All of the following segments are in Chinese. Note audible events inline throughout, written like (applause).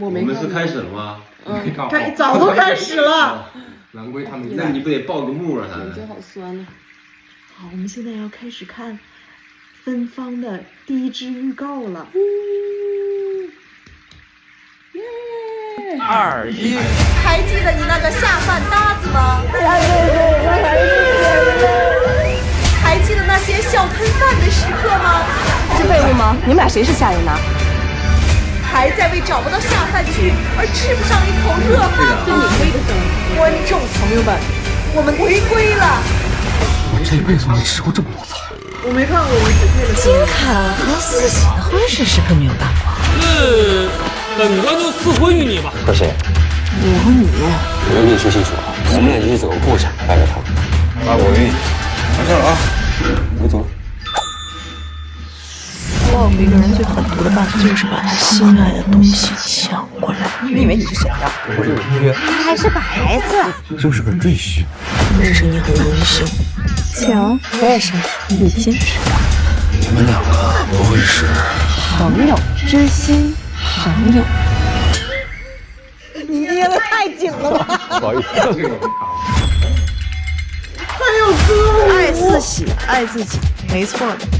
我们是开始了吗？嗯，开早都开始了。(laughs) 难怪他们在。那你不得报个幕啊？他眼好酸啊。好，我们现在要开始看芬芳的第一支预告了。二一，还记得你那个下饭搭子吗？还记得那些笑喷饭的时刻吗？是废物吗？你们俩谁是下人呐？还在为找不到下饭剧而吃不上一口热饭吗观众朋友们，我们回归了。我这辈子没吃过这么多菜。我没看过，我只配了。金凯和四喜的婚事是根本没有办过。那本官就赐婚于你吧。和谁？我和你，我要跟你说清楚啊，我们俩就是走个过场，拜个堂。八国运，完事了啊，我走了。报复一个人最狠毒的办法就是把他心爱的东西抢过来。你以为你是谁呀、我是你约，还是个孩子。就是个赘婿。认识你很优秀，请，我也是，你先吃。你们两个不会是？朋友，知心朋友。你捏的太紧了吧？不好意思，爱自喜，爱自己，没错的。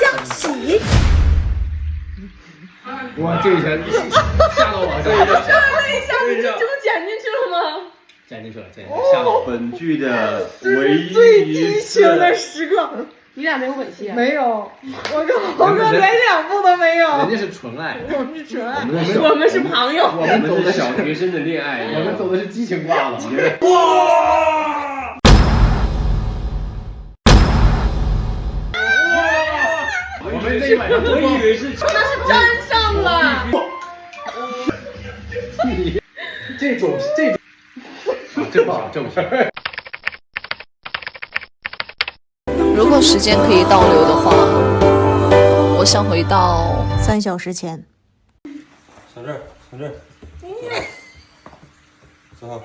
哇，这一下 (laughs) 吓到我了，这一下，这一下这不剪进去了吗？剪进去了，剪进去了，吓到我。本剧的唯一最激情的时刻，(laughs) 你俩没有吻戏啊？没有，我跟豪哥连两步都没有。人家是纯爱，我们是纯爱我。们是朋友。我我们走的是小学生的恋爱，我们走的是激情挂了。哇我们这一晚上，我以为是粘上了。这种这种，啊这不好，这不行。如果时间可以倒流的话，我想回到三小时前，上这儿，上这儿。坐好。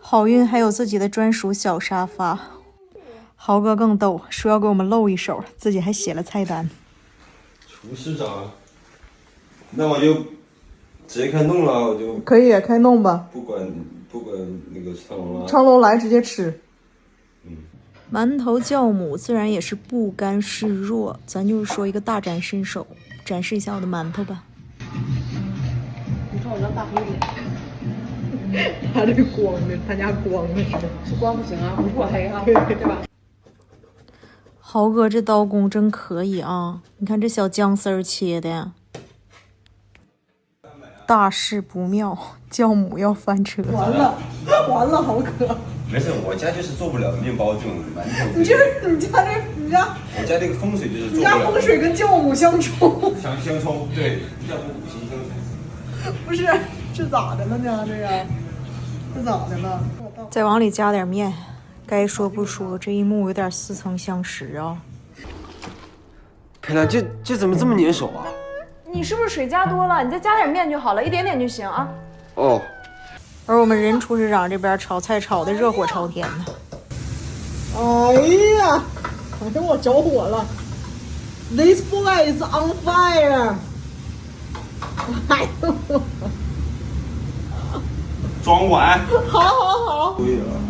好运还有自己的专属小沙发。豪哥更逗，说要给我们露一手，自己还写了菜单。厨师长，那我就直接开弄了，我就可以开弄吧，不管不管那个苍龙了。长龙来直接吃。馒头酵母自然也是不甘示弱，咱就是说一个大展身手，展示一下我的馒头吧。你看我这大黑脸，(laughs) 他这光的，他家光的。是光不行啊，不是我黑哈，对吧？豪哥这刀工真可以啊！你看这小姜丝儿切的，大事不妙，(laughs) 酵母要翻车。完了，完了，豪哥，没事，我家就是做不了面包这种馒头。你就是你家这你家我家这个风水就是你家做不了。风水跟酵母相冲，相相冲，对，要不五行相冲。不是这咋的了呢？这个这咋的了？再往里加点面，该说不说，这一幕有点似曾相识啊。佩兰，这这怎么这么粘手啊？你是不是水加多了？你再加点面就好了，一点点就行啊。哦，而我们任厨师长这边炒菜炒的热火朝天呢。哎呀，反正我着火了！This boy is on fire！哎 (laughs) 呦，装完。好好好，可以了。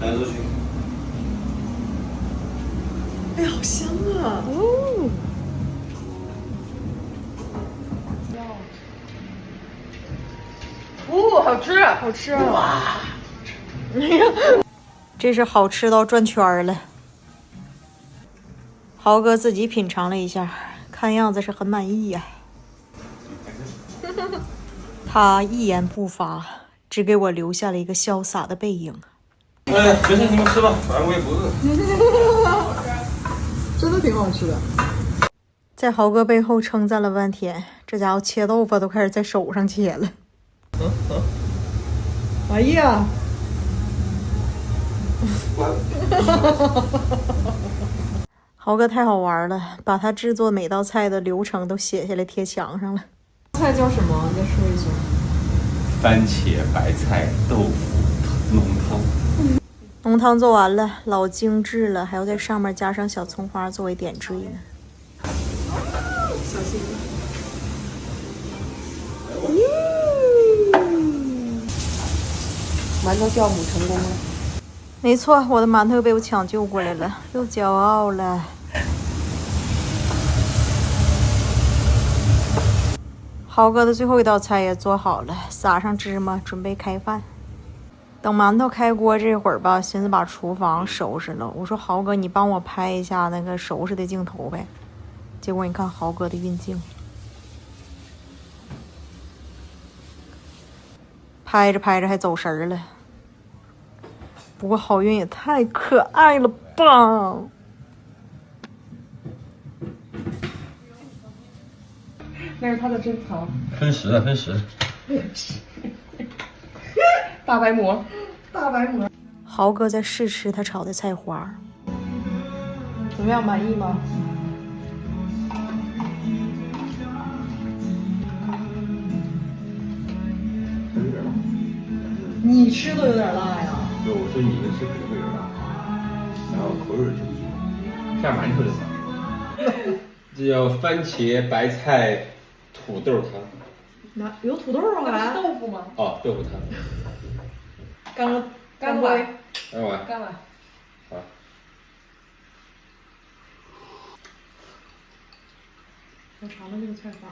来出去。哎，好香啊！哦，好吃，好吃哇！(laughs) 这是好吃到转圈儿了。豪哥自己品尝了一下，看样子是很满意呀、(laughs) 他一言不发，只给我留下了一个潇洒的背影。哎，没事，你们吃吧，反正我也不饿。真的挺好吃的。在豪哥背后称赞了半天，这家伙切豆腐都开始在手上切了。哎呀！豪哥太好玩了，把他制作每道菜的流程都写下来贴墙上了。菜叫什么？你再说一句。番茄白菜豆腐浓汤。浓汤做完了，老精致了，还要在上面加上小葱花作为点缀呢。小心。馒头酵母成功了。没错，我的馒头又被我抢救过来了，又骄傲了。豪哥的最后一道菜也做好了，撒上芝麻，准备开饭。等馒头开锅这会儿吧，寻思把厨房收拾了。我说豪哥，你帮我拍一下那个收拾的镜头呗。结果你看豪哥的运镜，拍着拍着还走神儿了。不过好运也太可爱了吧！那是他的珍藏。分食了，分食。(laughs) 大白馍，大白馍。豪哥在试吃他炒的菜花，怎么样？满意吗？你吃都有点辣呀。对，我说你们吃肯定会有点辣，然后口味就不行。(laughs) 下馒头就行。这叫番茄白菜土豆汤。那有土豆啊？那是豆腐吗？哦，豆腐汤。干了，干杯，干碗，干完。好。我尝尝这个菜花。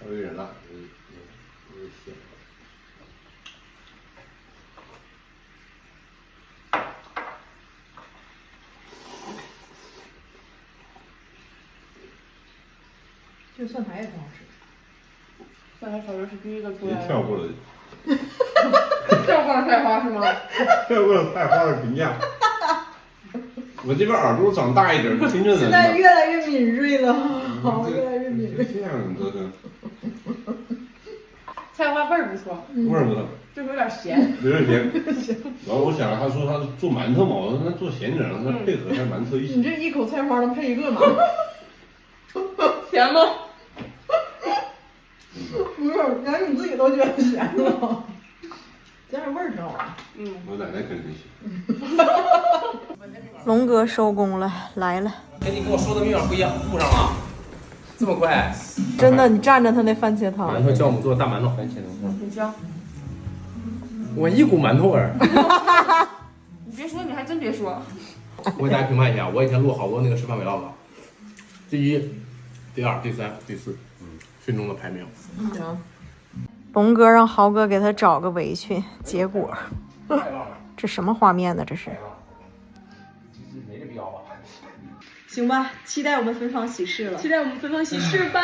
稍微有点辣，有有有点咸。这蒜苔也挺好吃。蒜苔炒肉是第一个出来的。跳过了。跳过了菜花是吗？(laughs) 跳过了菜花的评价。我这边耳朵长大一点，听着呢。现在越来越敏锐了，(laughs) 好，越来越敏锐。这样这个。(laughs) 菜花味儿不错，味儿不错，就是有点咸。有点咸。然后我想，他说他是做馒头嘛，我说那做咸点，让他配合一下馒头一起。你这一口菜花能配一个吗？甜吗？不是，连你自己都觉得咸了。加上味儿挺好玩。嗯。我奶奶肯定行。龙哥收工了，来了。跟你跟我说的密码不一样，误上了。这么快？真的，你蘸着他那番茄汤。馒头酵母做的大馒头，番茄汤。很香。我一股馒头味儿。(laughs) 你别说，你还真别说。我给大家评判一下，我以前录好多那个吃饭 vlog，第一、第二、第三、第四，嗯，心中的排名。行。龙哥让豪哥给他找个围裙，结果，这什么画面呢？这是。没这必要吧？行吧，期待我们芬芳喜事了。期待我们芬芳喜事吧。